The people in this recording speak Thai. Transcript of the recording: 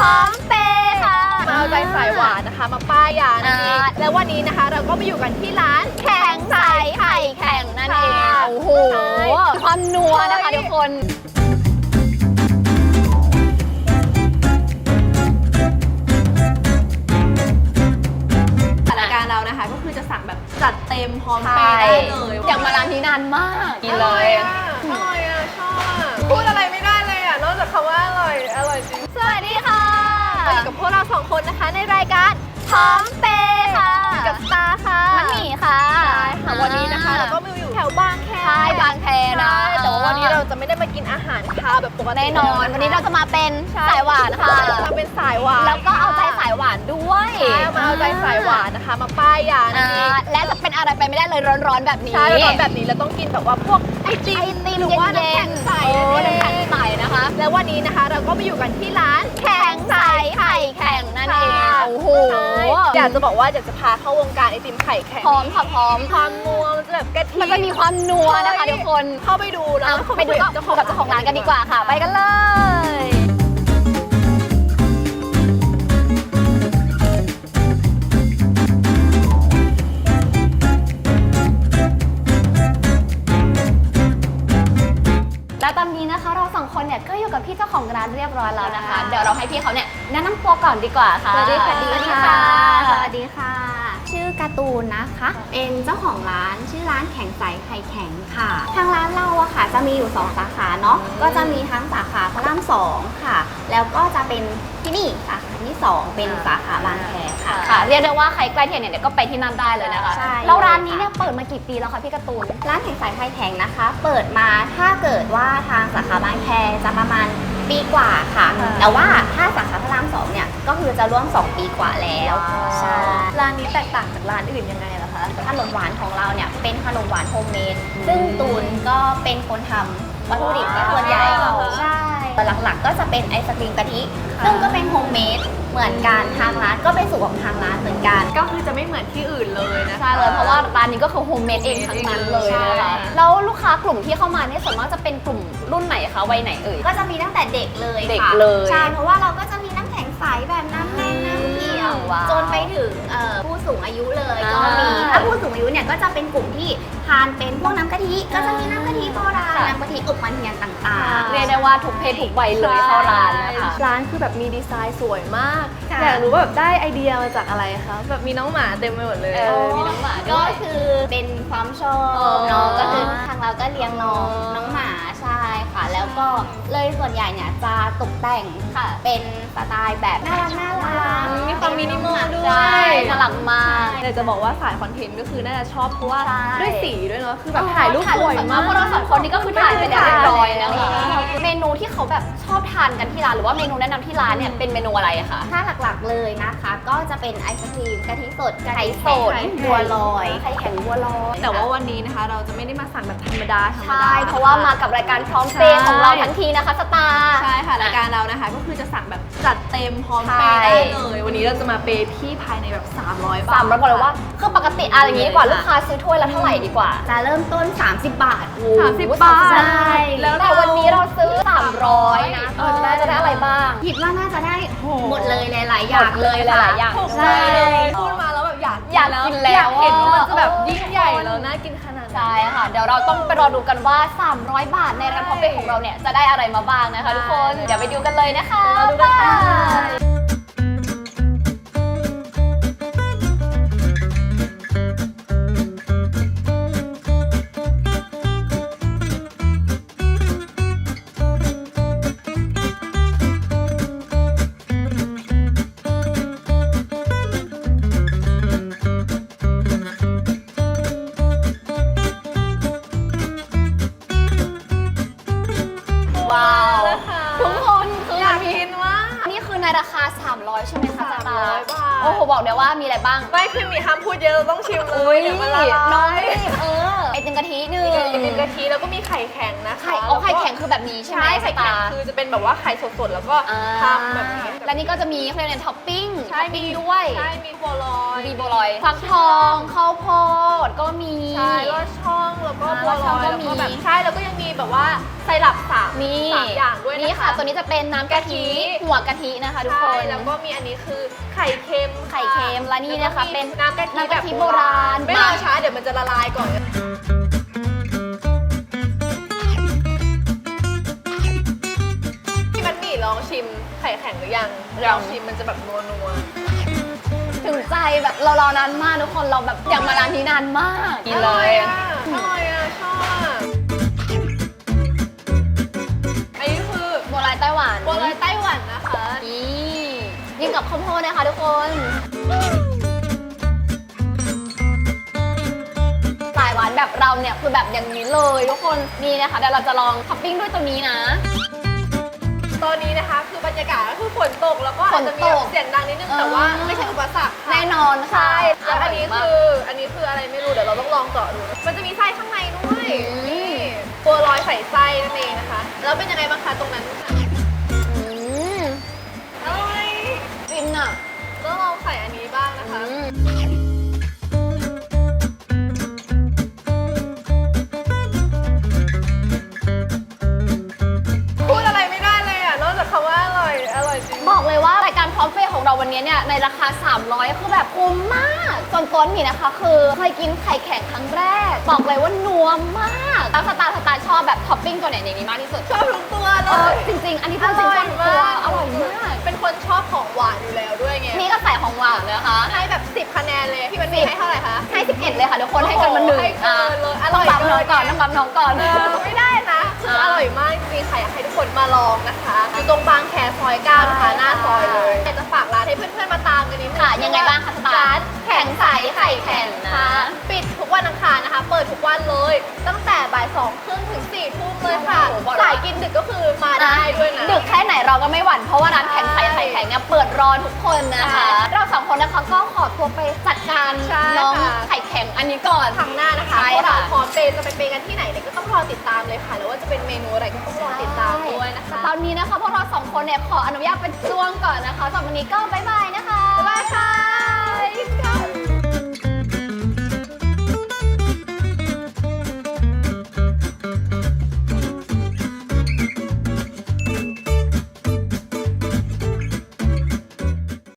พร้อมเปย์ค่ะ มาเอาใจสายหวานนะคะ มาป้ายยานั่นเอง อ่า แล้ววันนี้นะคะเราก็มาอยู่กันที่ร้าน แข็งใสไข่แข็งนั่นเองค่ะโอ้โห ใช่ความนัวนะคะทุกคนรายการเรานะคะ ก็คือจะสั่งแบบจัดเต็มพร้อมใช่เปย์ได้เลยอยากมาร้านนี้นานมาก กินเลย อร่อยอ่ นนะคะในรายการพร้อมเปย์ค่ะ กับสตาร์ค่ะ มันหมีค่ะ ใช่ค่ะ วันนี้นะคะ เราก็มาอยู่แถวบางแคใช่บางแค นะใช่แต่ว่าวันนี้เราจะไม่ได้มากินอาหารคาวแบบปกติแน่นอน วันนี้เราจะมาเป็นใช่สายหวานค่ะเราเป็นสายหวานแล้วก็เอาใจสายหวานด้วยใช่มาเอาใจสายหวานนะคะ มาป้ายยานั่นเองอ่าและจะเป็นอะไรไปไม่ได้เลยร้อนๆแบบนี้ใช่แล้วตอนแบบนี้เราต้องกินแบบว่าพวกไอติมไอติมหรือว่าน้ำแข็งใสเออนั่นน้ำเอแข็งงใสนะคะ แล้ววันนี้นะคะเราก็มาอยู่กันที่ร้านแข็งใสไข่แข็งนั่นเองค่ะโอ้โหใช่อยากจะบอกว่าอยากจะพาเข้าวงการไอติมไข่แข็งพร้อมค่ะพร้อมความนัวมันจะแบบกะทิมันจะมีความนัวนะคะทุกคนเข้าไปดูแล้วเอาไปดูกับเจ้าของร้านกันดีกว่าค่ะ ไปกันเลยและตอนนี้นะคะเราสองคนเนี่ยก็อยู่กับพี่เจ้าของร้านเรียบร้อยแล้วนะคะ เดี๋ยวเราให้พี่เขาเนี่ยแนะนำตัวก่อนดีกว่าค่ะสวัสดีค่ะ สวัสดีค่ะสวัสดีค่ะชื่ อการ์ตูนนะคะ เป็นเจ้าของร้านชื่อร้านแข็งใสไข่แข็งค่ะ ทางร้านเราอะค่ะ จะมีอยู่ 2 สาขาเนาะ ก็จะมีทั้งสาขาพระรามสองค่ะ แล้วก็จะเป็นที่นี่สาขาที่ 2 เป็นสาขาบางแคค่ะ ค่ะเรียกได้ว่าใครใกล้เที่ยงเนี่ยเดี๋ยวก็ไปที่นั่นได้เลยนะคะใช่ แล้วร้านนี้เนี่ยเปิดมากี่ปีแล้วคะพี่การ์ตูน ร้านแข็งใสไข่แข็งนะคะ เปิดมาถ้าเกิดว่าทางสาขาบางแคจะประมาณปีกว่าค่ะ ค่ะแต่ว่าถ้าสาขาพระรามสองเนี่ย ก็คือจะร่วม 2 ปีกว่าแล้วใช่ ร้านนี้แตกต่างจากร้านอื่นยังไงล่ะคะ ขนมหวานของเราเนี่ยเป็นขนมหวานโฮมเมดซึ่งตูนก็เป็นคนทำวัตถุดิบในส่วนใหญ่ว้าว ใช่หลักๆ ก็จะเป็นไอศครีมกะทิซึ่งก็เป็นโฮมเมดเหมือนกันทางร้านก็เป็นสูตรของทางร้านเหมือนกัน ก็คือจะไม่เหมือนที่อื่นเลยนะคะใช่เลยเพราะว่าร้านนี้ก็คือโฮมเมดเองทั้งนั้นเลยนะใช่คะแล้วลูกค้ากลุ่มที่เข้ามาเนี่ยส่วนมากจะเป็นกลุ่มรุ่นไหนคะวัยไหนเอ่ย ก็จะมีตั้งแต่เด็กเลยเด็กค่ะเลย ใช่เพราะว่าเราก็จะมีน้ำแข็งใสแบบน้ำแดงน้ำเขีย ว้าวจนไปถึงเอ่อผู้สูงอายุเลยก็มีถ้าผู้สูงอายุเนี่ยก็จะเป็นกลุ่มที่ทานเป็นพวกน้ำกะทิก็จะมีน้ำกะทิโบราณค่ะ น้ำกะทิอบมันเทียนต่างๆ เรียกได้ว่าทุกเพศทุกวัยเลยเข้าร้านนะคะ ร้านคือแบบมีดีไซน์สวยมาก ค่ะ อยากรู้ว่าแบบได้ไอเดียมาจากอะไรคะ แบบมีน้องหมาเต็มไปหมดเลย เออ มีน้องหมาด้ก็คือเป็นความชออ๋อบเนาะก็คือทางเราก็เลี้ยงน้องอ๋อ น้องหมาใช่ค่ะ แล้วก็เลยส่วนใหญ่เนี่ยจะตกแต่งค่ะ เป็นสไตล์แบบน่ารักน่ารัก มีความมินิมอลด้วใช่ยน่ารักมากอยากจะบอกว่าสายคอนเทนต์ก็คือน่าจะชอบเพราะว่าใช่ด้วยสีด้วยเนาะคือแบบถ่ายรูปสวยมากพวกเราสองคนนี่ก็คือถ่ายไปเรียบร้อยแล้วค่ะเมนูที่เขาแบบชอบทานกันที่ร้านหรือว่าเมนูแนะนำที่ร้านเนี่ยเป็นเมนูอะไรอะคะถ้าหลักๆเลยนะคะ ก็จะเป็นไอศครีมกะทิสดกะทิไข่สดไข่บัวลอยไข่แข็งบัวลอยแต่ว่าวันนี้นะคะ เราจะไม่ได้มาสั่งแบบธรรมดาธรรมใช่ดาเพราะว่ามากับรายการพร้อมเปย์ของเราทั้งทีนะคะสตาร์ใช่ค่ะรายการเรานะคะ ก็คือจะสั่งแบบจัดเต็มพร้อมเปย์ใช่ได้เลยวันนี้เราจะมาเปย์พี่ภายในแบบ 300 บาท สามร้อยบอกเลยว่าคือปกติอะไรอย่างนี้ดีกว่าลูกค้าซื้อถ้วยละเท่าไหร่ดีกว่าจะเริ่มต้น 30 บาท สามสิบบาท ใช่ แล้วแต่วันนี้เราซื้อ 300 นะเออจะได้จะได้อะไรบ้าง คิดว่าน่าจะได้โหหมดเลยหลายๆอย่างเลยหลายๆอย่าง ถูกใช่ใจเลยพูดมาแล้วแบบอยากอยากกินแล้วอยากเห็นว่ามันจะแบบเออยิ่งใหญ่แล้วน่ากินขนาดไหน ใช่ค่ะ เดี๋ยวเราต้องไปรอดูกันว่า 300 บาทในร้านพร้อมเปย์ของเราเนี่ยจะได้อะไรมาบ้างนะคะทุกคน เดี๋ยวไปดูกันเลยนะคะเราดูกันค่ ราคา 300 ใช่ไหมคะสตาร์300บาท โอ้โห บอกเดี๋ยวว่ามีอะไรบ้าง ไม่คือมีห้ามพูดเยอะเราต้องชิมเลอุ้ยยเดี๋ยวมันน้ละองลายรีบเออไอติมกะทิหนึ่งมีกะทิกะทิแล้วก็มีไข่แข็งนะคะไข่เอาไข่แข็งคือแบบนี้ใช่ไหมใช่ไข่แข็งสตาร์คือจะเป็นแบบว่าไข่สดๆแล้วก็อ่าทำแบบนี้และนี่ก็จะมีเขาเรียกอะไรท็อปปิ้งใช่ท็อปปิ้งด้วยใช่มีบัวลอย มีบัวลอยฟักทองข้าวโพดก็มี ใช่ลอดช่องแล้วก็อ่าบัวลอยลอดช่องก็แล้วมีก็แบบใช่แล้วก็ยังมีแบบว่าสไซรัปสาม นี่สามอย่างด้วยนะคะนี่ค่ะ ตัวนี้จะเป็นน้ำกะทิกะทิ หัวกะทินะคะทุกคใช่น แล้วก็มีอันนี้คือไข่เค็มไข่เค็มและนี่นะคะแล้วก็มีเป็นน้ำกะทิน้ำแบกะบทิโบโบราราณณไม่รอช้าเดี๋ยวมันจะละลายก่อน พี่มันหมี่ลองชิมไข่แข็งหรือยังยังลองชิมมันจะแบบนัวนัวถึงใจแบบเรารอนานมากทุกคนเราแบบอยากมาร้านนี้นานมากอร่อยอะอร่อยอะชอบอะ ข้าวโพดนะคะทุกคนสายหวานแบบเราเนี่ยคือแบบอย่างนี้เลยทุกคนนี่นะคะเดี๋ยวเราจะลองท็อปปิ้งด้วยตัวนี้นะ ตอนนี้นะคะ คือบรรยากาศก็คือฝนตกแล้วก็ฝอาจนจะมีตแบกบเสียงดังนิดนึงแต่ว่าไม่ใช่อุปสรรคค่ะแน่นอนค่ะใช่แล้วอันนี้ร่ยมากคืออันนี้คืออะไรไม่รู้เดี๋ยวเราต้องลองเจาะดูมันจะมีไส้ข้างในด้วยอืมนี่บัวลอยใส่ไส้นั่นเองนะคะ แล้วเป็นยังไงบ้างคะตรงนั้น ต้องลองใส่อันนี้บ้างนะคะอืมพูดอะไรไม่ได้เลยอะ นอกจากคำว่าอร่อย อร่อยจริง บอกเลยว่ารายการพร้อมเฟย์ของเราวันนี้เนี่ยในราคา 300คือแบบคุ้มมาก ส่วนตัวหมีนะคะ คือเคยกินไข่แข็งครั้งแรก บอกเลยว่านัวมากแล้วสตาร์สตาร์ชอบแบบท็อปปิ้งตัวไหนในนี้มากที่สุดชอบทุกตัวเลเออย จริง ๆ อันนี้พูดจริงๆชอบทุกตัวอร่อยมาก เป็นคนชอบของหวานอยู่แล้วด้วยไง นี่ก็ใส่ของหวานนะคะ ให้แบบ 10 คะแนนเลย พี่มันมีให้เท่าไหร่คะ ให้11เลยค่ะทุกคนให้กันมาหนึ่งให้เกินเลยอร่ต้อองยบับน้องก่อนเกินต้องบับน้องก่อน เออไม่ได้นะคื ออร่อยมากจริงๆค่ะอยากให้ทุกคนมาลองนะคะอยู่ตรงบางแคซอยเก้านะคะหน้าซอยเลยอยากจะฝากร้านให้เพื่อนๆมาตามกันนิดนึงค่ะยังไงบ้างคะสตาร์ร้านแข็งใส บ่ายสองครึ่งถึงสี่ทุ่มเลยค่ะโอ้โหบอกเลยว่า สายกินดึกก็คือมาได้ด้วยนะ ดึกแค่ไหนเราก็ไม่หวั่นเพราะว่าร้านแข็งใสไข่แข็งเนี่ยเปิดรอทุกคนนะคะ ใช่เราสองคนนะคะก็ขอตัวไปจัดการใช่น้องค่ะ ไข่แข็งอันนี้ก่อน ครั้งหน้านะคะใช่พวกเราค่ะ พร้อมเปย์จะไปเปย์กันที่ไหนเนี่ยก็ต้องรอติดตามเลยค่ะแล้วว่าจะเป็นเมนูอะไรก็ต้องรอติดตามด้วยนะคะ ตอนนี้นะคะพวกเราสองคนเนี่ยขออนุญาตเป็นจ้วงก่อนนะคะสำหรับวันนี้ก็บ๊ายบา